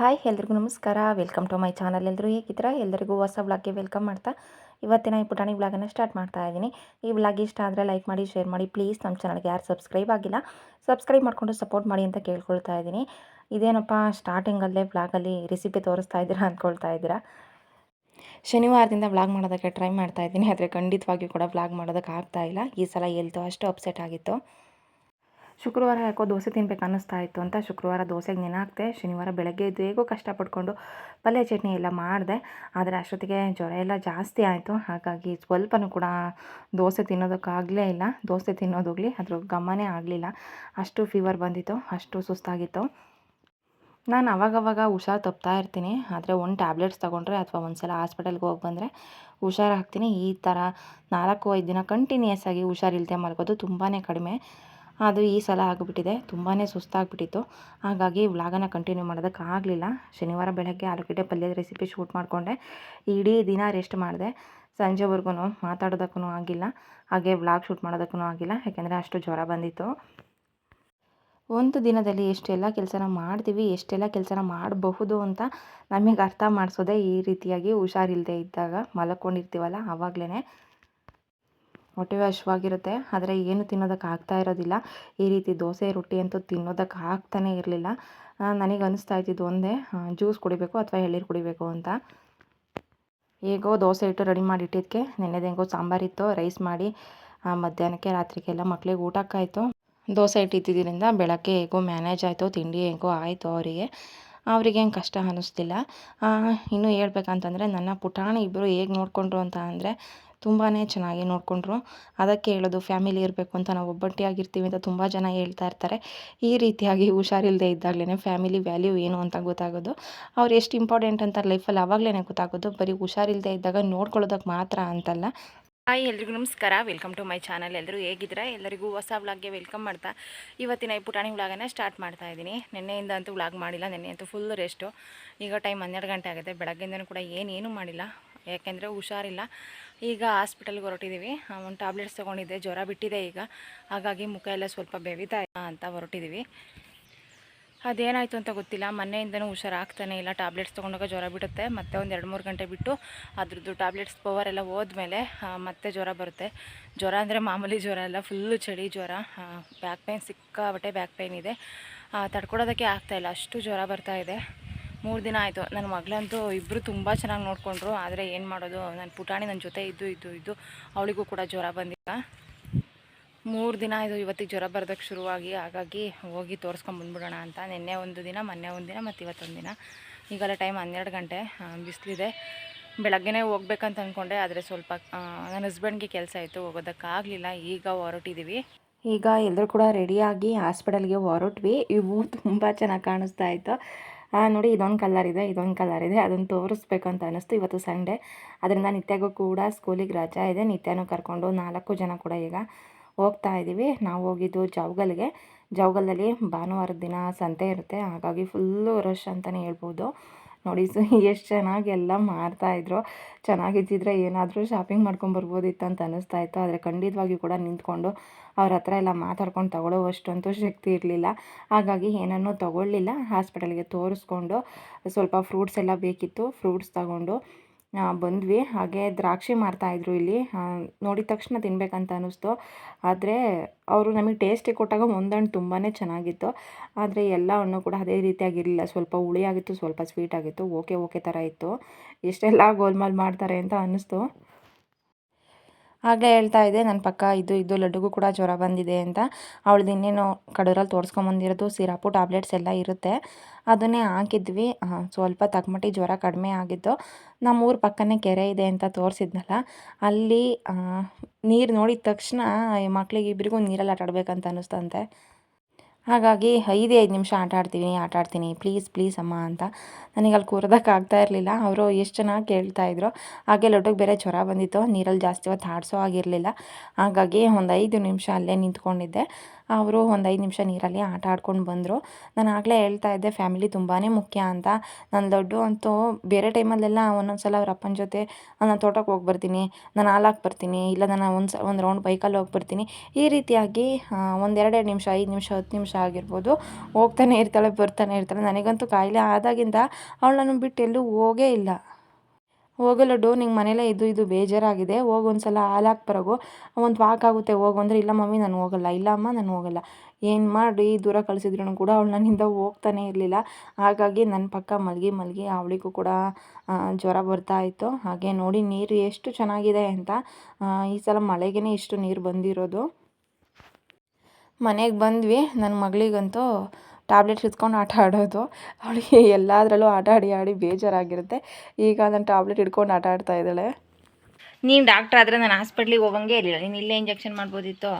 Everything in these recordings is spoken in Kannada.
ಹಾಯ್, ಎಲ್ರಿಗೂ ನಮಸ್ಕಾರ. Welcome to my channel. ಎಲ್ಲರೂ ಹೇಗಿದ್ದೀರಾ? ಎಲ್ಲರಿಗೂ ಹೊಸ ವ್ಲಾಗ್ಗೆ ವೆಲ್ಕಮ್ ಮಾಡ್ತಾ ಇವತ್ತಿನ ಈ ಪುಟಾಣಿ ವ್ಲಾಗನ್ನು ಸ್ಟಾರ್ಟ್ ಮಾಡ್ತಾ ಇದ್ದೀನಿ. ಈ ಬ್ಲಾಗ್ ಇಷ್ಟ ಆದರೆ ಲೈಕ್ ಮಾಡಿ, ಶೇರ್ ಮಾಡಿ. ಪ್ಲೀಸ್ ನಮ್ಮ ಚಾನಲ್ಗೆ ಯಾರು ಸಬ್ಸ್ಕ್ರೈಬ್ ಆಗಿಲ್ಲ, ಸಬ್ಸ್ಕ್ರೈಬ್ ಮಾಡಿಕೊಂಡು ಸಪೋರ್ಟ್ ಮಾಡಿ ಅಂತ ಕೇಳ್ಕೊಳ್ತಾ ಇದ್ದೀನಿ. ಇದೇನಪ್ಪ ಸ್ಟಾರ್ಟಿಂಗಲ್ಲೇ ವ್ಲಾಗಲ್ಲಿ ರೆಸಿಪಿ ತೋರಿಸ್ತಾ ಇದ್ದೀರಾ ಅಂದ್ಕೊಳ್ತಾ ಇದ್ದೀರಾ? ಶನಿವಾರದಿಂದ ವ್ಲಾಗ್ ಮಾಡೋದಕ್ಕೆ ಟ್ರೈ ಮಾಡ್ತಾ ಇದ್ದೀನಿ, ಆದರೆ ಖಂಡಿತವಾಗಿಯೂ ಕೂಡ ವ್ಲಾಗ್ ಮಾಡೋದಕ್ಕೆ ಆಗ್ತಾ ಇಲ್ಲ. ಈ ಸಲ ಎಲ್ತು ಅಷ್ಟು ಅಪ್ಸೆಟ್ ಆಗಿತ್ತು. ಶುಕ್ರವಾರ ಯಾಕೋ ದೋಸೆ ತಿನ್ಬೇಕು ಅನ್ನಿಸ್ತಾ ಇತ್ತು ಅಂತ ಶುಕ್ರವಾರ ದೋಸೆಗೆ ನೆನೆ ಶನಿವಾರ ಬೆಳಗ್ಗೆ ಎದ್ದು ಹೇಗೋ ಕಷ್ಟಪಟ್ಕೊಂಡು ಪಲ್ಯ ಚಟ್ನಿ ಎಲ್ಲ ಮಾಡಿದೆ. ಆದರೆ ಅಷ್ಟೊತ್ತಿಗೆ ಜ್ವರ ಎಲ್ಲ ಜಾಸ್ತಿ ಆಯಿತು. ಹಾಗಾಗಿ ಸ್ವಲ್ಪನೂ ಕೂಡ ದೋಸೆ ತಿನ್ನೋದಕ್ಕಾಗಲೇ ಇಲ್ಲ. ದೋಸೆ ತಿನ್ನೋದೋಗ್ಲಿ ಅದ್ರ ಗಮನೇ ಆಗಲಿಲ್ಲ. ಅಷ್ಟು ಫೀವರ್ ಬಂದಿತ್ತು, ಅಷ್ಟು ಸುಸ್ತಾಗಿತ್ತು. ನಾನು ಅವಾಗವಾಗ ಹುಷಾರು ತಪ್ತಾ ಇರ್ತೀನಿ. ಆದರೆ ಒಂದು ಟ್ಯಾಬ್ಲೆಟ್ಸ್ ತೊಗೊಂಡ್ರೆ ಅಥವಾ ಒಂದು ಸಲ ಹಾಸ್ಪಿಟಲ್ಗೆ ಹೋಗಿ ಬಂದರೆ ಹುಷಾರಾಗ್ತೀನಿ. ಈ ಥರ ನಾಲ್ಕು ಐದು ದಿನ ಕಂಟಿನ್ಯೂಸ್ ಆಗಿ ಹುಷಾರಿಲ್ಲದೆ ಮಲ್ಗೋದು ತುಂಬಾ ಕಡಿಮೆ. ಅದು ಈ ಸಲ ಆಗಿಬಿಟ್ಟಿದೆ. ತುಂಬಾ ಸುಸ್ತಾಗಿಬಿಟ್ಟಿತ್ತು. ಹಾಗಾಗಿ ವ್ಲಾಗನ್ನು ಕಂಟಿನ್ಯೂ ಮಾಡೋದಕ್ಕಾಗಲಿಲ್ಲ ಶನಿವಾರ ಬೆಳಗ್ಗೆ ಆಲೂಗಡ್ಡೆ ಪಲ್ಯದ ರೆಸಿಪಿ ಶೂಟ್ ಮಾಡಿಕೊಂಡೆ. ಇಡೀ ದಿನ ರೆಸ್ಟ್ ಮಾಡಿದೆ. ಸಂಜೆವರೆಗೂ ಮಾತಾಡೋದಕ್ಕೂ ಆಗಿಲ್ಲ. ಹಾಗೆ ವ್ಲಾಗ್ ಶೂಟ್ ಮಾಡೋದಕ್ಕೂ ಆಗಿಲ್ಲ. ಯಾಕೆಂದರೆ ಅಷ್ಟು ಜ್ವರ ಬಂದಿತ್ತು. ಒಂದು ದಿನದಲ್ಲಿ ಎಷ್ಟೆಲ್ಲ ಕೆಲಸನ ಮಾಡ್ತೀವಿ, ಎಷ್ಟೆಲ್ಲ ಕೆಲಸನ ಮಾಡಬಹುದು ಅಂತ ನಮಗೆ ಅರ್ಥ ಮಾಡಿಸೋದೇ ಈ ರೀತಿಯಾಗಿ ಹುಷಾರಿಲ್ಲದೆ ಇದ್ದಾಗ ಮಲ್ಕೊಂಡಿರ್ತೀವಲ್ಲ ಆವಾಗಲೇ ಹೊಟ್ಟೆ ಹಶ್ವಾಗಿರುತ್ತೆ, ಆದರೆ ಏನು ತಿನ್ನೋದಕ್ಕೆ ಆಗ್ತಾ ಇರೋದಿಲ್ಲ. ಈ ರೀತಿ ದೋಸೆ, ರೊಟ್ಟಿ ಅಂತೂ ತಿನ್ನೋದಕ್ಕೆ ಆಗ್ತಾನೇ ಇರಲಿಲ್ಲ. ನನಗೆ ಅನಿಸ್ತಾ ಇದ್ದಿದ್ದು ಒಂದೇ ಜ್ಯೂಸ್ ಕುಡಿಬೇಕು ಅಥವಾ ಎಳ್ಳೀರು ಕುಡಿಬೇಕು ಅಂತ. ಹೇಗೋ ದೋಸೆ ಇಟ್ಟು ರೆಡಿ ಮಾಡಿ ಇಟ್ಟಿದ್ದಕ್ಕೆ ನೆನ್ನೆದು ಹೆಂಗೋ ಸಾಂಬಾರಿತ್ತು ರೈಸ್ ಮಾಡಿ ಮಧ್ಯಾಹ್ನಕ್ಕೆ ರಾತ್ರಿಗೆಲ್ಲ ಮಕ್ಳಿಗೆ ಊಟಕ್ಕಾಯಿತು ದೋಸೆ ಇಟ್ಟಿದ್ದರಿಂದ ಬೆಳಗ್ಗೆ ಹೇಗೋ ಮ್ಯಾನೇಜ್ ಆಯಿತು, ತಿಂಡಿ ಹೇಗೋ ಆಯಿತು ಅವರಿಗೆ. ಅವ್ರಿಗೇನು ಕಷ್ಟ ಅನ್ನಿಸ್ತಿಲ್ಲ. ಇನ್ನೂ ಹೇಳ್ಬೇಕಂತಂದರೆ ನನ್ನ ಪುಟಾಣಿ ಇಬ್ಬರು ಹೇಗೆ ನೋಡಿಕೊಂಡ್ರು ಅಂತ ಅಂದರೆ ತುಂಬಾ ಚೆನ್ನಾಗಿ ನೋಡಿಕೊಂಡ್ರು. ಅದಕ್ಕೆ ಹೇಳೋದು, ಫ್ಯಾಮಿಲಿ ಇರಬೇಕು ಅಂತ ನಾವು ಒಬ್ಬಟ್ಟಿಯಾಗಿರ್ತೀವಿ ಅಂತ ತುಂಬ ಜನ ಹೇಳ್ತಾ ಇರ್ತಾರೆ. ಈ ರೀತಿಯಾಗಿ ಹುಷಾರಿಲ್ಲದೆ ಇದ್ದಾಗಲೇ ಫ್ಯಾಮಿಲಿ ವ್ಯಾಲ್ಯೂ ಏನು ಅಂತ ಗೊತ್ತಾಗೋದು. ಅವ್ರು ಎಷ್ಟು ಇಂಪಾರ್ಟೆಂಟ್ ಅಂತ ಲೈಫಲ್ಲಿ ಆವಾಗಲೇ ಗೊತ್ತಾಗೋದು. ಬರೀ ಹುಷಾರಿಲ್ಲದೆ ಇದ್ದಾಗ ನೋಡ್ಕೊಳ್ಳೋದಕ್ಕೆ ಮಾತ್ರ ಅಂತಲ್ಲ. ಹಾಯ್ ಎಲ್ರಿಗೂ ನಮಸ್ಕಾರ. Welcome to my channel. ಎಲ್ಲರೂ ಹೇಗಿದ್ರೆ ಎಲ್ಲರಿಗೂ ಹೊಸ ವ್ಲಾಗ್ಗೆ ವೆಲ್ಕಮ್ ಮಾಡ್ತಾ. ಇವತ್ತಿನ ಈ ಪುಟಾಣಿ ವ್ಲಾಗನ್ನು ಸ್ಟಾರ್ಟ್ ಮಾಡ್ತಾ ಇದ್ದೀನಿ. ನಿನ್ನೆಯಿಂದ ಅಂತೂ ವ್ಲಾಗ್ ಮಾಡಿಲ್ಲ. ನಿನ್ನೆ ಅಂತೂ ಫುಲ್ ರೆಸ್ಟು ಈಗ ಟೈಮ್ ಹನ್ನೆರಡು ಗಂಟೆ ಆಗುತ್ತೆ. ಬೆಳಗ್ಗೆಯಿಂದನೂ ಕೂಡ ಏನೇನು ಮಾಡಿಲ್ಲ. ಯಾಕೆಂದರೆ ಹುಷಾರಿಲ್ಲ. ಈಗ ಹಾಸ್ಪಿಟಲ್ಗೆ ಹೊರಟಿದ್ದೀವಿ ಒಂದು ಟ್ಯಾಬ್ಲೆಟ್ಸ್ ತೊಗೊಂಡಿದ್ದೆ. ಜ್ವರ ಬಿಟ್ಟಿದೆ ಈಗ. ಹಾಗಾಗಿ ಮುಖ ಎಲ್ಲ ಸ್ವಲ್ಪ ಬೆವಿತಾ ಅಂತ ಹೊರಟಿದ್ದೀವಿ ಅದೇನಾಯಿತು ಅಂತ ಗೊತ್ತಿಲ್ಲ. ಮೊನ್ನೆಯಿಂದನೂ ಹುಷಾರಾಗ್ತಾನೆ ಇಲ್ಲ. ಟ್ಯಾಬ್ಲೆಟ್ಸ್ ತೊಗೊಂಡಾಗ ಜ್ವರ ಬಿಡುತ್ತೆ. ಮತ್ತೆ ಒಂದು ಎರಡು ಮೂರು ಗಂಟೆ ಬಿಟ್ಟು ಅದ್ರದ್ದು ಟ್ಯಾಬ್ಲೆಟ್ಸ್ ಪವರ್ ಎಲ್ಲ ಹೋದ್ಮೇಲೆ ಮತ್ತೆ ಜ್ವರ ಬರುತ್ತೆ. ಜ್ವರ ಅಂದರೆ ಮಾಮೂಲಿ ಜ್ವರ ಎಲ್ಲ ಫುಲ್ಲು ಚಳಿ ಜ್ವರ. ಬ್ಯಾಕ್ ಪೈನ್ ಸಿಕ್ಕಾಬಟ್ಟೆ ಬ್ಯಾಕ್ ಪೈನ್ ಇದೆ. ತಡ್ಕೊಡೋದಕ್ಕೆ ಆಗ್ತಾಯಿಲ್ಲ ಅಷ್ಟು ಜ್ವರ ಬರ್ತಾ ಇದೆ. ಮೂರು ದಿನ ಆಯಿತು. ನನ್ನ ಮಗಳಂತೂ ಇಬ್ಬರು ತುಂಬ ಚೆನ್ನಾಗಿ ನೋಡಿಕೊಂಡ್ರು. ಆದರೆ ಏನು ಮಾಡೋದು ನನ್ನ ಪುಟಾಣಿ ನನ್ನ ಜೊತೆ ಇದ್ದು ಇದ್ದು ಇದ್ದು ಅವಳಿಗೂ ಕೂಡ ಜ್ವರ ಬಂದಿಲ್ಲ. ಮೂರು ದಿನ ಆಯಿತು ಇವತ್ತಿಗೆ ಜ್ವರ ಬರೋದಕ್ಕೆ ಶುರುವಾಗಿ, ಹಾಗಾಗಿ ಹೋಗಿ ತೋರಿಸ್ಕೊಂಬಂದ್ಬಿಡೋಣ ಅಂತ. ನಿನ್ನೆ ಒಂದು ದಿನ, ಮೊನ್ನೆ ಒಂದು ದಿನ, ಮತ್ತು ಇವತ್ತೊಂದು ದಿನ. ಈಗೆಲ್ಲ ಟೈಮ್ ಹನ್ನೆರಡು ಗಂಟೆ ಬಿಸಿಲಿದೆ. ಬೆಳಗ್ಗೆನೇ ಹೋಗ್ಬೇಕಂತ ಅಂದ್ಕೊಂಡೆ ಆದರೆ ಸ್ವಲ್ಪ ನನ್ನ ಹಸ್ಬೆಂಡ್ಗೆ ಕೆಲಸ ಇತ್ತು ಹೋಗೋದಕ್ಕಾಗಲಿಲ್ಲ ಈಗ ಹೊರಟಿದ್ದೀವಿ ಈಗ ಎಲ್ಲರೂ ಕೂಡ ರೆಡಿಯಾಗಿ ಹಾಸ್ಪಿಟಲ್ಗೆ ಹೊರಟ್ವಿ. ಇವು ತುಂಬ ಚೆನ್ನಾಗಿ ಕಾಣಿಸ್ತಾ ಇತ್ತು. ನೋಡಿ, ಇದೊಂದು ಕಲರ್ ಇದೆ, ಇದೊಂದು ಕಲರ್ ಇದೆ, ಅದನ್ನು ತೋರಿಸ್ಬೇಕು ಅಂತ ಅನ್ನಿಸ್ತು. ಇವತ್ತು ಸಂಡೇ. ಅದರಿಂದ ನಿತ್ಯಗೂ ಕೂಡ ಸ್ಕೂಲಿಗೆ ರಜಾ ಇದೆ. ನಿತ್ಯನೂ ಕರ್ಕೊಂಡು ನಾಲ್ಕು ಜನ ಕೂಡ ಈಗ ಹೋಗ್ತಾ ಇದ್ದೀವಿ ನಾವು ಹೋಗಿದ್ದು ಜೌಗಲ್ಗೆ ಜೌಗಲಲ್ಲಿ ಭಾನುವಾರದ ದಿನ ಸಂತೆ ಇರುತ್ತೆ. ಹಾಗಾಗಿ ಫುಲ್ಲು ರಶ್ ಅಂತಲೇ ಹೇಳ್ಬೋದು. ನೋಡಿ ಸೊ ಎಷ್ಟು ಚೆನ್ನಾಗಿ ಎಲ್ಲ ಮಾರ್ತಾಯಿದ್ರು ಚೆನ್ನಾಗಿದ್ದಿದ್ರೆ ಏನಾದರೂ ಶಾಪಿಂಗ್ ಮಾಡ್ಕೊಂಬರ್ಬೋದಿತ್ತು ಅಂತ ಅನ್ನಿಸ್ತಾ ಇತ್ತು. ಆದರೆ ಖಂಡಿತವಾಗಿಯೂ ಕೂಡ ನಿಂತ್ಕೊಂಡು ಅವ್ರ ಹತ್ರ ಎಲ್ಲ ಮಾತಾಡ್ಕೊಂಡು ತಗೊಳ್ಳೋವಷ್ಟಂತೂ ಶಕ್ತಿ ಇರಲಿಲ್ಲ. ಹಾಗಾಗಿ ಏನನ್ನೂ ತೊಗೊಳ್ಳಿಲ್ಲ. ಹಾಸ್ಪಿಟಲ್ಗೆ ತೋರಿಸ್ಕೊಂಡು ಸ್ವಲ್ಪ ಫ್ರೂಟ್ಸ್ ಎಲ್ಲ ಬೇಕಿತ್ತು. ಫ್ರೂಟ್ಸ್ ತಗೊಂಡು ಬಂದ್ವಿ. ಹಾಗೆ ದ್ರಾಕ್ಷಿ ಮಾರ್ತಾಯಿದ್ರು ಇಲ್ಲಿ. ನೋಡಿದ ತಕ್ಷಣ ತಿನ್ನಬೇಕಂತ ಅನ್ನಿಸ್ತು. ಆದರೆ ಅವರು ನಮಗೆ ಟೇಸ್ಟಿಗೆ ಕೊಟ್ಟಾಗ ಒಂದಣ್ಣು ತುಂಬಾ ಚೆನ್ನಾಗಿತ್ತು. ಆದರೆ ಎಲ್ಲ ಹಣ್ಣು ಕೂಡ ಅದೇ ರೀತಿಯಾಗಿರಲಿಲ್ಲ. ಸ್ವಲ್ಪ ಹುಳಿ ಆಗಿತ್ತು, ಸ್ವಲ್ಪ ಸ್ವೀಟ್ ಆಗಿತ್ತು. ಓಕೆ ಓಕೆ ಥರ ಇತ್ತು. ಇಷ್ಟೆಲ್ಲ ಗೋಲ್ಮಾಲ್ ಮಾಡ್ತಾರೆ ಅಂತ ಅನ್ನಿಸ್ತು. ಆಗಲೇ ಹೇಳ್ತಾ ಇದ್ದೆ ನನ್ನ ಪಕ್ಕ ಇದು ಇದು ಲಡ್ಡುಗೂ ಕೂಡ ಜ್ವರ ಬಂದಿದೆ ಅಂತ. ಅವಳದ್ದು ಇನ್ನೇನು ಕಡೂರಲ್ಲಿ ತೋರಿಸ್ಕೊಂಬಂದಿರೋದು ಸಿರಾಪು, ಟ್ಯಾಬ್ಲೆಟ್ಸ್ ಎಲ್ಲ ಇರುತ್ತೆ. ಅದನ್ನೇ ಹಾಕಿದ್ವಿ. ಸ್ವಲ್ಪ ತಗ್ಮಟ್ಟಿ ಜ್ವರ ಕಡಿಮೆ ಆಗಿದ್ದು ನಮ್ಮ ಊರು ಪಕ್ಕನೇ ಕೆರೆ ಇದೆ ಅಂತ ತೋರಿಸಿದ್ನಲ್ಲ, ಅಲ್ಲಿ ನೀರು ನೋಡಿದ ತಕ್ಷಣ ಮಕ್ಕಳಿಗೆ ಇಬ್ಬರಿಗೂ ನೀರಲ್ಲಿ ಆಟ ಆಡ್ಬೇಕಂತ ಅನ್ನಿಸ್ತಂತೆ ಹಾಗಾಗಿ ಐದೇ ಐದು ನಿಮಿಷ ಆಟ ಆಡ್ತೀನಿ ಆಟ ಆಡ್ತೀನಿ. ಪ್ಲೀಸ್ ಪ್ಲೀಸ್ ಅಮ್ಮ ಅಂತ. ನನಗೆ ಅಲ್ಲಿ ಕೂರೋದಕ್ಕಾಗ್ತಾ ಇರಲಿಲ್ಲ. ಅವರು ಎಷ್ಟು ಚೆನ್ನಾಗಿ ಕೇಳ್ತಾಯಿದ್ರು ಹಾಗೆ ಲೋಟಕ್ಕೆ ಬೇರೆ ಜ್ವರ ಬಂದಿತ್ತು. ನೀರಲ್ಲಿ ಜಾಸ್ತಿ ಹೊತ್ತು ಆಡಿಸೋ ಆಗಿರಲಿಲ್ಲ ಹಾಗಾಗಿ ಒಂದು ಐದು ನಿಮಿಷ ಅಲ್ಲೇ ನಿಂತ್ಕೊಂಡಿದ್ದೆ. ಅವರು ಒಂದು ಐದು ನಿಮಿಷ ನೀರಲ್ಲಿ ಆಟ ಆಡ್ಕೊಂಡು ಬಂದರು. ನಾನು ಆಗಲೇ ಹೇಳ್ತಾ ಇದ್ದೆ ಫ್ಯಾಮಿಲಿ ತುಂಬಾ ಮುಖ್ಯ ಅಂತ. ನನ್ನ ದೊಡ್ಡ ಅಂತೂ ಬೇರೆ ಟೈಮಲ್ಲೆಲ್ಲ ಒಂದೊಂದು ಸಲ ಅವ್ರ ಅಪ್ಪನ ಜೊತೆ ನಾನು ತೋಟಕ್ಕೆ ಹೋಗಿ ಬರ್ತೀನಿ, ನಾನು ಹಾಲಾಕ್ ಬರ್ತೀನಿ, ಇಲ್ಲ ನಾನು ಒಂದು ಸ ಒಂದು ರೌಂಡ್ ಬೈಕಲ್ಲಿ ಹೋಗಿ ಬರ್ತೀನಿ. ಈ ರೀತಿಯಾಗಿ ಒಂದೆರಡು ಎರಡೆರಡು ನಿಮಿಷ, ಐದು ನಿಮಿಷ, ಹತ್ತು ನಿಮಿಷ ಆಗಿರ್ಬೋದು. ಹೋಗ್ತಾನೆ ಇರ್ತಾಳೆ, ಬರ್ತಾನೆ ಇರ್ತಾಳೆ. ನನಗಂತೂ ಕಾಯಿಲೆ ಆದಾಗಿಂದ ಅವಳು ನನ್ನ ಬಿಟ್ಟು ಎಲ್ಲೂ ಹೋಗೇ ಇಲ್ಲ. ಹೋಗಲ್ಲ ಡೋ, ನಿಂಗೆ ಮನೇಲೇ ಇದು ಇದು ಬೇಜಾರಾಗಿದೆ, ಹೋಗಿ ಒಂದು ಸಲ ಬರೋಗು. ಒಂದು ವಾಕ್ ಆಗುತ್ತೆ, ಹೋಗು ಅಂದರೆ, ಇಲ್ಲ ಮಮ್ಮಿ, ನಾನು ಹೋಗಲ್ಲ, ಇಲ್ಲ ಅಮ್ಮ, ನಾನು ಹೋಗಲ್ಲ. ಏನು ಮಾಡಿ ದೂರ ಕಳಿಸಿದ್ರು ಕೂಡ ಅವಳು ನನ್ನಿಂದ ಹೋಗ್ತಾನೆ ಇರಲಿಲ್ಲ. ಹಾಗಾಗಿ ನನ್ನ ಪಕ್ಕ ಮಲಗಿ ಮಲಗಿ ಅವಳಿಗೂ ಕೂಡ ಜ್ವರ ಬರ್ತಾ ಇತ್ತು. ಹಾಗೆ ನೋಡಿ ನೀರು ಎಷ್ಟು ಚೆನ್ನಾಗಿದೆ ಅಂತ ಈ ಸಲ ಮಳೆಗೇ ಇಷ್ಟು ನೀರು ಬಂದಿರೋದು. ಮನೆಗೆ ಬಂದ್ವಿ. ನನ್ನ ಮಗಳಿಗಂತೂ ಟ್ಯಾಬ್ಲೆಟ್ಸ್ ಹಿಡ್ಕೊಂಡು ಆಟ ಆಡೋದು. ಅವಳಿಗೆ ಎಲ್ಲದರಲ್ಲೂ ಆಟ ಆಡಿ ಆಡಿ ಬೇಜಾರಾಗಿರುತ್ತೆ. ಈಗ ನಾನು ಟ್ಯಾಬ್ಲೆಟ್ ಹಿಡ್ಕೊಂಡು ಆಟ ಆಡ್ತಾ ಇದ್ದಾಳೆ. ನೀನು ಡಾಕ್ಟ್ರ್ ಆದರೆ ನಾನು ಹಾಸ್ಪಿಟ್ಲಿಗೆ ಹೋಗಂಗೆ ಇರಲಿಲ್ಲ. ನೀನು ಇಲ್ಲೇ ಇಂಜೆಕ್ಷನ್ ಮಾಡ್ಬೋದಿತ್ತು?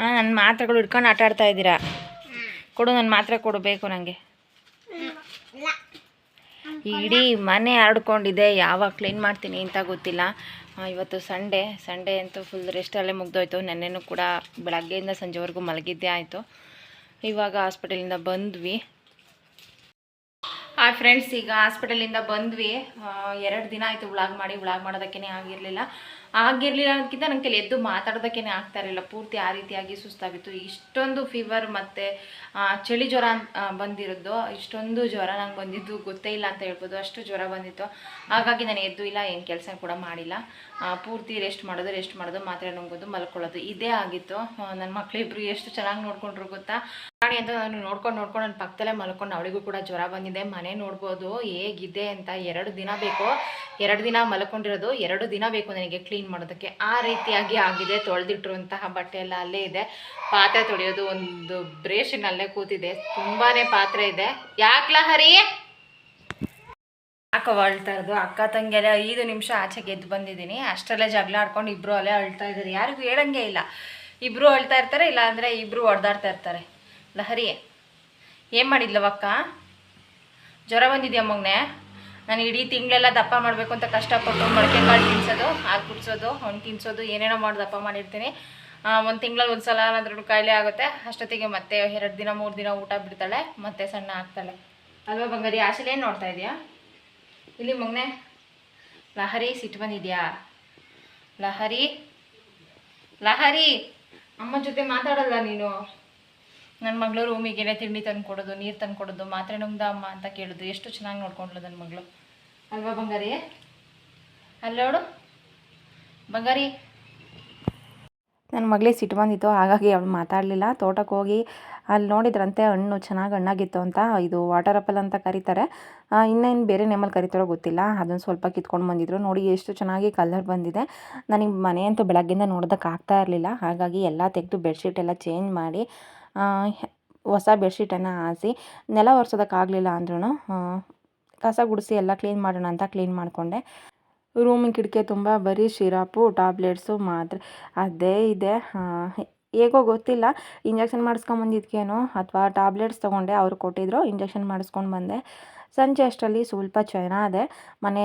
ಹಾಂ ನನ್ನ ಮಾತ್ರೆಗಳು ಹಿಡ್ಕೊಂಡು ಆಟ ಆಡ್ತಾ ಇದ್ದೀರಾ? ಕೊಡು ನನ್ನ ಮಾತ್ರೆ ಕೊಡಬೇಕು ನನಗೆ ಇಡೀ ಮನೆ ಹರಡ್ಕೊಂಡಿದೆ ಯಾವಾಗ ಕ್ಲೀನ್ ಮಾಡ್ತೀನಿ ಅಂತ ಗೊತ್ತಿಲ್ಲ. ಇವತ್ತು ಸಂಡೇ ಸಂಡೇ ಅಂತೂ ಫುಲ್ ರೆಸ್ಟಲ್ಲೇ ಮುಗ್ದೋಯ್ತು. ನೆನ್ನೆನೂ ಕೂಡ ಬೆಳಗ್ಗೆಯಿಂದ ಸಂಜೆವರೆಗೂ ಮಲಗಿದ್ದೇ ಆಯಿತು. ಇವಾಗ ಹಾಸ್ಪಿಟಲಿಂದ ಬಂದ್ವಿ. ಆ ಫ್ರೆಂಡ್ಸ್ ಈಗ ಹಾಸ್ಪಿಟಲಿಂದ ಬಂದ್ವಿ. ಎರಡು ದಿನ ಆಯಿತು ವ್ಲಾಗ್ ಮಾಡಿ, ವ್ಲಾಗ್ ಮಾಡೋದಕ್ಕೇನೆ ಆಗಿರಲಿಲ್ಲ. ಆಗಿರಲಿಲ್ಲ ಅನ್ನೋದಕ್ಕಿಂತ ನಂಗೆ ಕೈಲಿ ಎದ್ದು ಮಾತಾಡೋದಕ್ಕೇ ಆಗ್ತಾ ಇರಲಿಲ್ಲ. ಪೂರ್ತಿ ಆ ರೀತಿಯಾಗಿ ಸುಸ್ತಾಗಿತ್ತು. ಇಷ್ಟೊಂದು ಫೀವರ್ ಮತ್ತು ಚಳಿ ಜ್ವರ ಬಂದಿರೋದು. ಇಷ್ಟೊಂದು ಜ್ವರ ನಂಗೆ ಬಂದಿದ್ದು ಗೊತ್ತೇ ಇಲ್ಲ ಅಂತ ಹೇಳ್ಬೋದು. ಅಷ್ಟು ಜ್ವರ ಬಂದಿತ್ತು. ಹಾಗಾಗಿ ನಾನು ಎದ್ದು ಇಲ್ಲ, ಏನು ಕೆಲಸ ಕೂಡ ಮಾಡಿಲ್ಲ. ಪೂರ್ತಿ ರೆಸ್ಟ್ ಮಾಡೋದು ರೆಸ್ಟ್ ಮಾಡೋದು, ಮಾತ್ರೆ ನುಂಗೋದು, ಮಲ್ಕೊಳ್ಳೋದು, ಇದೇ ಆಗಿತ್ತು. ನನ್ನ ಮಕ್ಕಳಿಬ್ರು ಎಷ್ಟು ಚೆನ್ನಾಗಿ ನೋಡ್ಕೊಂಡ್ರು ಗೊತ್ತಾ? ರಾಣಿ ಅಂತ ನಾನು ನೋಡ್ಕೊಂಡು ನೋಡ್ಕೊಂಡು ನನ್ನ ಪಕ್ಕದಲ್ಲೇ ಮಲ್ಕೊಂಡು ಅವಳಿಗೂ ಕೂಡ ಜ್ವರ ಬಂದಿದೆ. ಮನೆ ನೋಡ್ಬೋದು, ಹೇಗಿದೆ ಅಂತ ಎರಡು ದಿನ ಬೇಕು. ಎರಡು ದಿನ ಮಲ್ಕೊಂಡಿರೋದು, ಎರಡು ದಿನ ಬೇಕು ನನಗೆ ಕ್ಲೀನ್ ಮಾಡೋದಕ್ಕೆ. ಆ ರೀತಿಯಾಗಿ ಆಗಿದೆ, ತೊಳೆದಿಟ್ಟಿರುವಂತಹ ಬಟ್ಟೆ ಎಲ್ಲ ಅಲ್ಲೇ ಇದೆ. ಪಾತ್ರೆ ತೊಳೆಯೋದು ಒಂದು ಬ್ರೇಷನ್ ಅಲ್ಲೇ ಕೂತಿದೆ. ತುಂಬಾ ಪಾತ್ರೆ ಇದೆ. ಯಾಕ್ಲ ಹರಿ ಯಾಕೆ ಅಳ್ತಾ ಇರೋದು? ಅಕ್ಕ ತಂಗಿಯಲ್ಲ ಐದು ನಿಮಿಷ ಆಚೆ ಗೆದ್ದು ಬಂದಿದ್ದೀನಿ. ಅಷ್ಟರಲ್ಲೇ ಜಗಳ ಆಡ್ಕೊಂಡು ಇಬ್ಬರು ಅಲ್ಲೇ ಅಳ್ತಾ ಇದ್ದಾರೆ. ಯಾರಿಗೂ ಹೇಳಂಗೆ ಇಲ್ಲ. ಇಬ್ಬರು ಅಳ್ತಾ ಇರ್ತಾರೆ ಇಲ್ಲ ಅಂದರೆ ಇಬ್ಬರು ಹೊಡೆದಾಡ್ತಾ ಇರ್ತಾರೆ. ಲಹರಿ. ಏನು ಮಾಡಿದ್ಲವಕ್ಕ ಜ್ವರ ಬಂದಿದ್ಯಾ ಮಗನೆ? ನಾನು ಇಡೀ ತಿಂಗಳೆಲ್ಲ ದಪ್ಪ ಮಾಡಬೇಕು ಅಂತ ಕಷ್ಟಪಟ್ಟು ಮೊಳಕೆ ಕಾಳು ತಿನ್ಸೋದು, ಹಾಲು ಕುಡಿಸೋದು, ಹಣ್ಣು ತಿನ್ಸೋದು, ಏನೇನೋ ಮಾಡಿ ದಪ್ಪ ಮಾಡಿರ್ತೀನಿ. ಒಂದು ತಿಂಗಳಲ್ಲಿ ಒಂದು ಸಲ ಏನಾದ್ರೂ ಕಾಯಿಲೆ ಆಗುತ್ತೆ. ಅಷ್ಟೊತ್ತಿಗೆ ಮತ್ತೆ ಎರಡು ದಿನ, ಮೂರು ದಿನ ಊಟ ಬಿಡ್ತಾಳೆ, ಮತ್ತೆ ಸಣ್ಣ ಆಗ್ತಾಳೆ. ಅಲ್ವಾ ಬಂಗಾರಿ ಆಸೆಲಿ ಏನು ನೋಡ್ತಾ ಇದೆಯಾ? ಇಲ್ಲಿ ಮಗನೆ, ಲಹರಿ ಸಿಟ್ಟು ಬಂದಿದೆಯಾ? ಲಹರಿ ಲಹರಿ, ಅಮ್ಮ ಜೊತೆ ಮಾತಾಡಲ್ಲ ನೀನು? ನನ್ನ ಮಗಳು ರೂಮಿಗೆ ತಿಂಡಿ ತಂದು ಕೊಡೋದು ನೀರು ತಂದು ಕೊಡೋದು ಮಾತ್ರೆ ನುಂಗ್ದ ಅಮ್ಮ ಅಂತ ಕೇಳೋದು ಎಷ್ಟು ಚೆನ್ನಾಗಿ ನೋಡ್ಕೊಂಡ್ಲು ನನ್ನ ಮಗಳು. ಅಲ್ವಾ ಬಂಗಾರಿ? ಅಲ್ಲೋಡು ಬಂಗಾರಿ. ನನ್ನ ಮಗಳಿಗೆ ಸಿಟ್ಟು ಬಂದಿತ್ತು ಹಾಗಾಗಿ ಅವಳು ಮಾತಾಡಲಿಲ್ಲ. ತೋಟಕ್ಕೆ ಹೋಗಿ ಅಲ್ಲಿ ನೋಡಿದ್ರಂತೆ ಹಣ್ಣು ಚೆನ್ನಾಗಿ ಹಣ್ಣಾಗಿತ್ತು ಅಂತ ಇದು ವಾಟರ್ ಆಪಲ್ ಅಂತ ಕರೀತಾರೆ. ಇನ್ನೇನು ಬೇರೆ ನೇಮಲ್ಲಿ ಕರಿತಾರೋ ಗೊತ್ತಿಲ್ಲ. ಅದನ್ನು ಸ್ವಲ್ಪ ಕಿತ್ಕೊಂಡು ಬಂದಿದ್ರು. ನೋಡಿ ಎಷ್ಟು ಚೆನ್ನಾಗಿ ಕಲರ್ ಬಂದಿದೆ. ನನಗೆ ಮನೆ ಅಂತೂ ಬೆಳಗ್ಗಿಂದ ನೋಡೋದಕ್ಕೆ ಆಗ್ತಾ ಇರಲಿಲ್ಲ. ಹಾಗಾಗಿ ಎಲ್ಲ ತೆಗೆದು ಬೆಡ್ಶೀಟ್ ಎಲ್ಲ ಚೇಂಜ್ ಮಾಡಿ ಹೊಸ ಬೆಡ್ಶೀಟನ್ನು ಹಾಸಿ ನೆಲ ಒರೆಸೋದಕ್ಕಾಗಲಿಲ್ಲ ಅಂದ್ರೂ ಕಸ ಗುಡಿಸಿ ಎಲ್ಲ ಕ್ಲೀನ್ ಮಾಡೋಣ ಅಂತ ಕ್ಲೀನ್ ಮಾಡಿಕೊಂಡೆ. ರೂಮಿನ ಕಿಟಕಿ ತುಂಬ, ಬರೀ ಶಿರಾಪು ಟ್ಯಾಬ್ಲೆಟ್ಸು ಮಾತ್ರೆ. ಅದೇ ಇದೆ ಹೇಗೋ ಗೊತ್ತಿಲ್ಲ. ಇಂಜೆಕ್ಷನ್ ಮಾಡಿಸ್ಕೊಂಬಂದಿದ್ಕೇನೋ, ಅಥವಾ ಟ್ಯಾಬ್ಲೆಟ್ಸ್ ತೊಗೊಂಡೆ, ಅವ್ರು ಕೊಟ್ಟಿದ್ರು, ಇಂಜೆಕ್ಷನ್ ಮಾಡಿಸ್ಕೊಂಡು ಬಂದೆ. ಸಂಜೆ ಅಷ್ಟರಲ್ಲಿ ಸ್ವಲ್ಪ ಚೆನ್ನಾದೆ ಮನೆ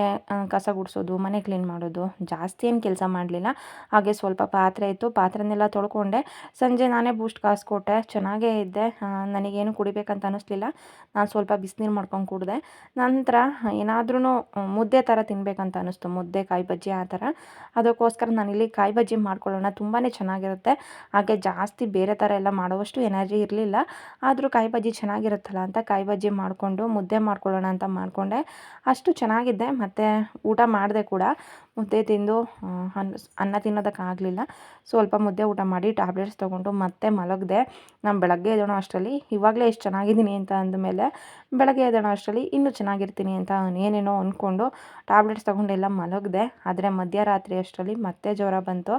ಕಸ ಗುಡಿಸೋದು, ಮನೆ ಕ್ಲೀನ್ ಮಾಡೋದು, ಜಾಸ್ತಿ ಏನು ಕೆಲಸ ಮಾಡಲಿಲ್ಲ. ಹಾಗೆ ಸ್ವಲ್ಪ ಪಾತ್ರೆ ಇತ್ತು. ಪಾತ್ರೆನೆಲ್ಲ ತೊಳ್ಕೊಂಡೆ. ಸಂಜೆ ನಾನೇ ಬೂಸ್ಟ್ ಕಾಸು ಕೊಟ್ಟೆ. ಚೆನ್ನಾಗೇ ಇದ್ದೆ. ನನಗೇನು ಕುಡಿಬೇಕಂತ ಅನ್ನಿಸ್ಲಿಲ್ಲ ನಾನು ಸ್ವಲ್ಪ ಬಿಸಿನೀರು ಮಾಡ್ಕೊಂಡು ಕುಡಿದೆ. ನಂತರ ಏನಾದ್ರೂ ಮುದ್ದೆ ಥರ ತಿನ್ನಬೇಕಂತ ಅನ್ನಿಸ್ತು ಮುದ್ದೆ, ಕಾಯಿ ಬಜ್ಜಿ ಆ ಥರ ಅದಕ್ಕೋಸ್ಕರ ನಾನಿಲ್ಲಿ ಕಾಯಿ ಬಜ್ಜಿ ಮಾಡ್ಕೊಳ್ಳೋಣ. ತುಂಬಾ ಚೆನ್ನಾಗಿರುತ್ತೆ. ಹಾಗೆ ಜಾಸ್ತಿ ಬೇರೆ ಥರ ಎಲ್ಲ ಮಾಡುವಷ್ಟು ಎನರ್ಜಿ ಇರಲಿಲ್ಲ. ಆದರೂ ಕಾಯಿ ಬಜ್ಜಿ ಚೆನ್ನಾಗಿರುತ್ತಲ್ಲ ಅಂತ ಕಾಯಿ ಬಜ್ಜಿ ಮಾಡಿಕೊಂಡು ಮುದ್ದೆ ಮಾಡ್ಕೊಳ್ಳೋಣ ಅಂತ ಮಾಡಿಕೊಂಡೆ. ಅಷ್ಟು ಚೆನ್ನಾಗಿದ್ದೆ. ಮತ್ತು ಊಟ ಮಾಡಿದೆ ಕೂಡ. ಮುದ್ದೆ ತಿಂದು ಅನ್ನ ಅನ್ನ ತಿನ್ನೋದಕ್ಕಾಗಲಿಲ್ಲ ಸ್ವಲ್ಪ ಮುದ್ದೆ ಊಟ ಮಾಡಿ ಟ್ಯಾಬ್ಲೆಟ್ಸ್ ತೊಗೊಂಡು ಮತ್ತೆ ಮಲಗಿದೆ. ನಾನು ಬೆಳಗ್ಗೆ ಎದ್ದೋಣ ಅಷ್ಟರಲ್ಲಿ, ಇವಾಗಲೇ ಎಷ್ಟು ಚೆನ್ನಾಗಿದ್ದೀನಿ ಅಂತ ಅಂದಮೇಲೆ, ಬೆಳಗ್ಗೆ ಎದ್ದೋಣ ಅಷ್ಟರಲ್ಲಿ, ಇನ್ನೂ ಚೆನ್ನಾಗಿರ್ತೀನಿ ಅಂತ ಏನೇನೋ ಅಂದ್ಕೊಂಡು ಟ್ಯಾಬ್ಲೆಟ್ಸ್ ತೊಗೊಂಡೆಲ್ಲ ಮಲಗಿದೆ. ಆದರೆ ಮಧ್ಯರಾತ್ರಿ ಅಷ್ಟರಲ್ಲಿ ಮತ್ತೆ ಜ್ವರ ಬಂತು.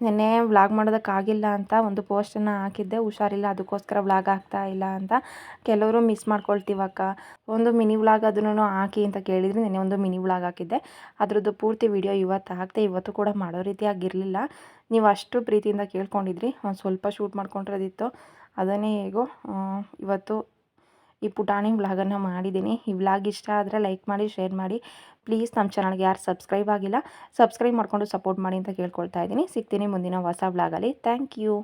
ನೆನ್ನೆ ವ್ಲಾಗ್ ಮಾಡೋದಕ್ಕಾಗಿಲ್ಲ ಅಂತ ಒಂದು ಪೋಸ್ಟನ್ನು ಹಾಕಿದ್ದೆ. ಹುಷಾರಿಲ್ಲ, ಅದಕ್ಕೋಸ್ಕರ ವ್ಲಾಗ್ ಆಗ್ತಾ ಇಲ್ಲ ಅಂತ. ಕೆಲವರು ಮಿಸ್ ಮಾಡ್ಕೊಳ್ತೀವಕ್ಕ? ಒಂದು ಮಿನಿ ವ್ಲಾಗ್ ಅದನ್ನು ಹಾಕಿ ಅಂತ ಕೇಳಿದರೆ ನೆನ್ನೆ ಒಂದು ಮಿನಿ ವ್ಲಾಗ್ ಹಾಕಿದ್ದೆ. ಅದರದ್ದು ಪೂರ್ತಿ ವಿಡಿಯೋ ಇವತ್ತು ಹಾಕ್ತೆ ಇವತ್ತು ಕೂಡ ಮಾಡೋ ರೀತಿಯಾಗಿರಲಿಲ್ಲ ನೀವು ಅಷ್ಟು ಪ್ರೀತಿಯಿಂದ ಕೇಳ್ಕೊಂಡಿದ್ರಿ. ಒಂದು ಸ್ವಲ್ಪ ಶೂಟ್ ಮಾಡ್ಕೊಂಡಿರೋದಿತ್ತು. ಅದನ್ನೇ ಹೇಗೋ ಇವತ್ತು ಈ ಪುಟಾಣಿ ವ್ಲಾಗನ್ನು ಮಾಡಿದ್ದೀನಿ. ಈ ವ್ಲಾಗ್ ಇಷ್ಟ ಆದರೆ ಲೈಕ್ ಮಾಡಿ, ಶೇರ್ ಮಾಡಿ. ಪ್ಲೀಸ್ ನಮ್ಮ ಚಾನಲ್ಗೆ ಯಾರು ಸಬ್ಸ್ಕ್ರೈಬ್ ಆಗಿಲ್ಲ, ಸಬ್ಸ್ಕ್ರೈಬ್ ಮಾಡಿಕೊಂಡು ಸಪೋರ್ಟ್ ಮಾಡಿ ಅಂತ ಕೇಳ್ಕೊಳ್ತಾ ಇದ್ದೀನಿ. ಸಿಗ್ತೀನಿ ಮುಂದಿನ ಹೊಸ ವ್ಲಾಗಲ್ಲಿ. Thank you.